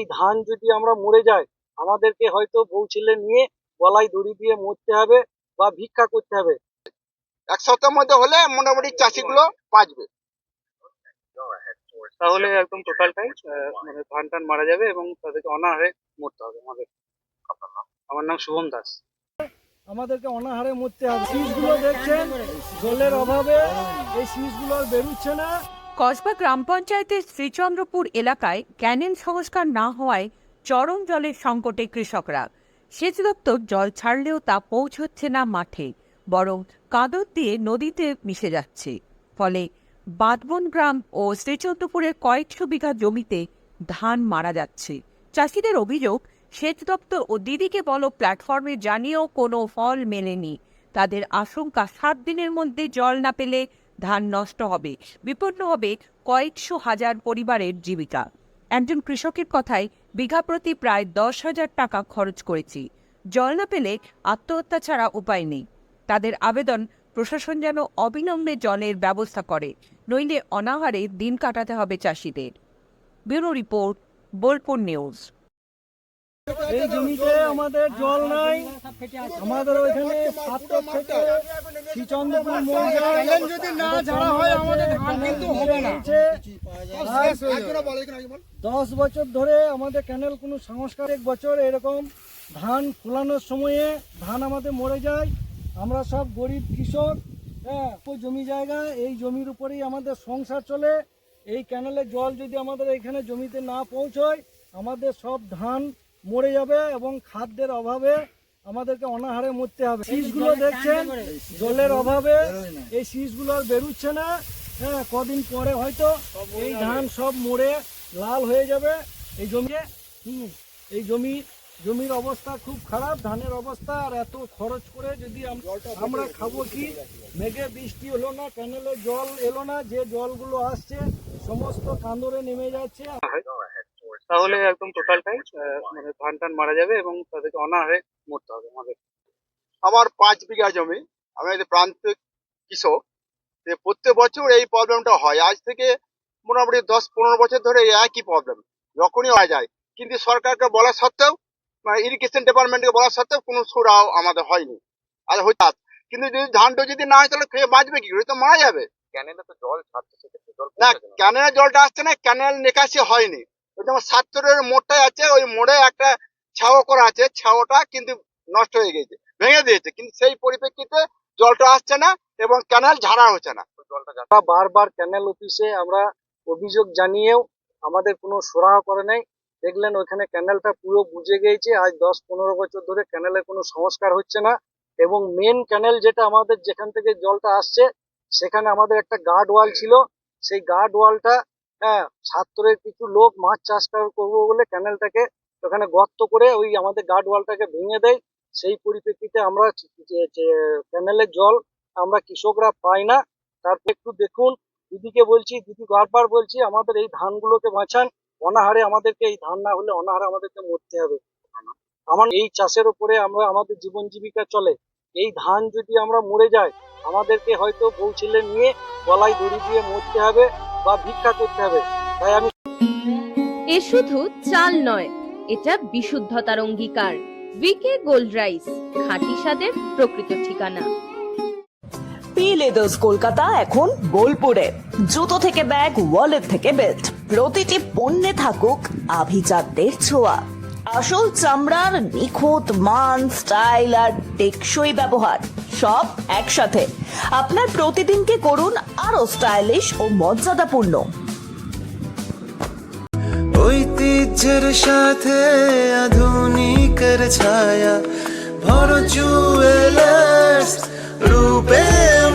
এই ধান যদি আমরা মরে যাই আমাদেরকে হয়তো বউ ছেলে নিয়ে গলায় দড়ি দিয়ে মরতে হবে বা ভিক্ষা করতে হবে। এক সপ্তাহের মধ্যে হলে মোটামুটি চাষিগুলো বাঁচবে। তাহলে একদম টোটালটাই মানে ধান টান মারা যাবে এবং তাদেরকে অনাহারে মরতে হবে আমাদের। আমার নাম শুভম দাস। আমাদেরকে অনাহারে মরতে হবে। শীষগুলো দেখছেন জলের অভাবে এই শীষগুলো আর বেরোচ্ছে না। কসবা গ্রাম পঞ্চায়েতের শ্রীচন্দ্রপুর এলাকায় ক্যানেল সংস্কার না হওয়ায় চরম জলের সংকটে কৃষকরা। সেচ দপ্তর জল ছাড়লেও তা পৌঁছচ্ছে না মাঠে, বরং কাদর দিয়ে নদীতে মিশে যাচ্ছে। ফলে বাদবন গ্রাম ও শ্রীচন্দ্রপুরের কয়েকশো বিঘা জমিতে ধান মারা যাচ্ছে। চাষিদের অভিযোগ, সেচ দপ্তর ও দিদিকে বলো প্ল্যাটফর্মে জানিয়েও কোনো ফল মেলেনি। তাদের আশঙ্কা, সাত দিনের মধ্যে জল না পেলে ধান নষ্ট হবে। বিপন্ন হবে কয়েকশো হাজার পরিবারের জীবিকা। একজন কৃষকের কথায় বিঘা প্রতি প্রায় দশ হাজার টাকা খরচ করেছি। জল না পেলে আত্মহত্যা ছাড়া উপায় নেই। তাদের আবেদন প্রশাসন যেন অবিলম্বে জলের ব্যবস্থা করে, নইলে অনাহারে দিন কাটাতে হবে চাষিদের। Bureau report, Bolpur news. এই জমিতে আমাদের জল নাই। আমাদের ওইখানে সাতটা থেকে শ্রীচন্দ্রপুর মৌজায় যদি না ঝাড়া হয় আমাদের ধান কিন্তু হবে না। দশ বছর ধরে আমাদের ক্যানেল কোনো সংস্কার এক বছর এরকম ধান ফোলানোর সময়ে ধান আমাদের মরে যায়। আমরা সব গরিব কৃষক হ্যাঁ জমি জায়গা এই জমির উপরেই আমাদের সংসার চলে। এই ক্যানেলের জল যদি আমাদের এখানে জমিতে না পৌঁছয় আমাদের সব ধান মরে যাবে এবং খাদ্যের অভাবে আমাদেরকে অনাহারে মরতে হবে। শীষগুলো দেখছেন? জলের অভাবে এই শীষগুলো আর বেরুচ্ছে না। হ্যাঁ কদিন পরে হয়তো এই ধান সব মরে লাল হয়ে যাবে। এই জমি হুম এই জমি জমির অবস্থা খুব খারাপ ধানের অবস্থা আর এত খরচ করে যদি আমরা খাব কি? মেঘে বৃষ্টি হলো না ক্যানেলে জল এলো না যে জলগুলো আসছে সমস্ত কান্দরে নেমে যাচ্ছে। তাহলে একদম টোটালটাই মানে ধান টান মারা যাবে এবং তাদেরকে অনাহারে মরতে হবে আমাদের। আমার পাঁচ বিঘা জমি আমি একটা প্রান্তিক কৃষক যে প্রত্যেক বছর এই প্রবলেমটা হয়। আজ থেকে মোটামুটি দশ পনেরো বছর ধরে এই একই প্রবলেম যখনই হয়ে যায়। কিন্তু সরকারকে বলা সত্ত্বেও মানে ইরিগেশন ডিপার্টমেন্টকে বলা সত্ত্বেও কোনো সুরাও আমাদের হয়নি। আর হইতে কিন্তু যদি ধানটা যদি না হয় তাহলে খেয়ে বাঁচবে কি করে? তো মারা যাবে। ক্যানেলে তো জল ছাড়ছে না। ক্যানেলের জলটা আসছে না ক্যানেল নিকাশি হয়নি। ওই যেমন সাতচরের মোড়টাই আছে, ওই মোড়ে একটা ছাও করা আছে, ছাওটা কিন্তু নষ্ট হয়ে গেছে, ভেঙে দিয়েছে। কিন্তু সেই পরিপ্রেক্ষিতে জলটা আসছে না এবং ক্যানেল ঝাড়া হচ্ছে না। জলটা বারবার ক্যানেল অফিসে আমরা অভিযোগ জানিয়েও আমাদের কোনো সুরাহা করে নাই। দেখলেন ওইখানে ক্যানেলটা পুরো বুঝে গিয়েছে আজ দশ পনেরো বছর ধরে ক্যানেলের কোনো সংস্কার হচ্ছে না এবং মেন ক্যানেল যেটা আমাদের যেখান থেকে জলটা আসছে, সেখানে আমাদের একটা গার্ড ওয়াল ছিল। সেই গার্ড ওয়ালটা হ্যাঁ ছাত্রের কিছু লোক মাছ চাষ করব বলে ক্যানেলটাকে ওখানে গর্ত করে ওই আমাদের গার্ড ওয়ালটাকে ভেঙে দেয়। সেই পরিপ্রেক্ষিতে আমরা ক্যানেলের জল আমরা কৃষকরা পাই না। তারপর একটু দেখুন, দিদিকে বলছি, দিদি বারবার বলছি, আমাদের এই ধানগুলোকে বাঁচান। অনাহারে আমাদেরকে এই ধান না হলে অনাহারে আমাদেরকে মরতে হবে। আমার এই চাষের উপরে আমরা, আমাদের জীবন জীবিকা চলে। এই ধান যদি আমরা মরে যাই আমাদেরকে হয়তো বউ ছেলে নিয়ে গলায় দড়ি দিয়ে মরতে হবে। বা ভিক্ষা করতে হবে। তাই আমি এ শুধু চাল নয় এটা বিশুদ্ধতার অঙ্গীকার। ভিকে গোল্ড রাইস খাঁটি স্বাদের প্রকৃত ঠিকানা। পি লেদার্স কলকাতা এখন বোলপুরে। জুতো থেকে ব্যাগ ওয়ালেট থেকে বেল্ট প্রতিটি পণ্যে থাকুক আভিজাত্যের ছোঁয়া। আসল চামড়ার নিখুঁত মান স্টাইল আর টেকসই ব্যবহার সব একসাথে। আপনার প্রতিদিনকে করুন আরও স্টাইলিশ ও মর্যাদাপূর্ণ। ঐতিহ্যের সাথে আধুনিকের ছায়া ভর জুয়েলার্স রূপে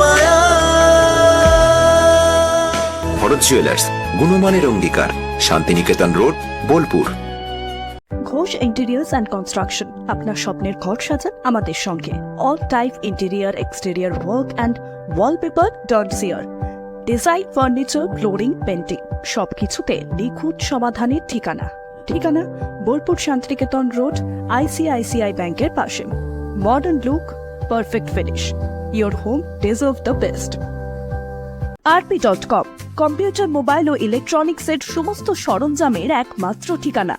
মায়া। ভরত জুয়েলার্স গুণমানের অঙ্গীকার Shantiniketan road Bolpur. Ghosh interiors and construction আপনার স্বপ্নের ঘর সাজান আমাদের সঙ্গে। All type interior exterior work and wallpaper dot chair design furniture flooring painting সবকিছুতে নিখুঁত সমাধানের ঠিকানা। ঠিকানা বোলপুর শান্তিনিকেতন রোড আইসিআইসিআই ব্যাংকের পাশে। Modern look perfect finish your home deserve the best RP dot com. Computer, mobile ও ইলেকট্রনিক্সের সমস্ত সরঞ্জামের একমাত্র ঠিকানা।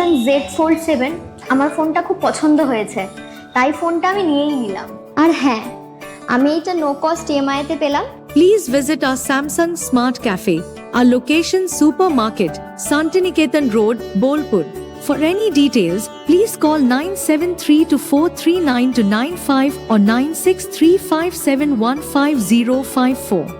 স্যামসাং জেড ফোল্ড সেভেন আমার ফোনটা খুব পছন্দ হয়েছে তাই ফোনটা আমি নিয়েই নিলাম আর হ্যাঁ আমি এটা নো কস্ট ইএমআইতে পেলাম Please visit our Samsung Smart Cafe, our location Supermarket, Santiniketan Road, Bolpur. For any details, please call 973 439 to 95 or 9635715054.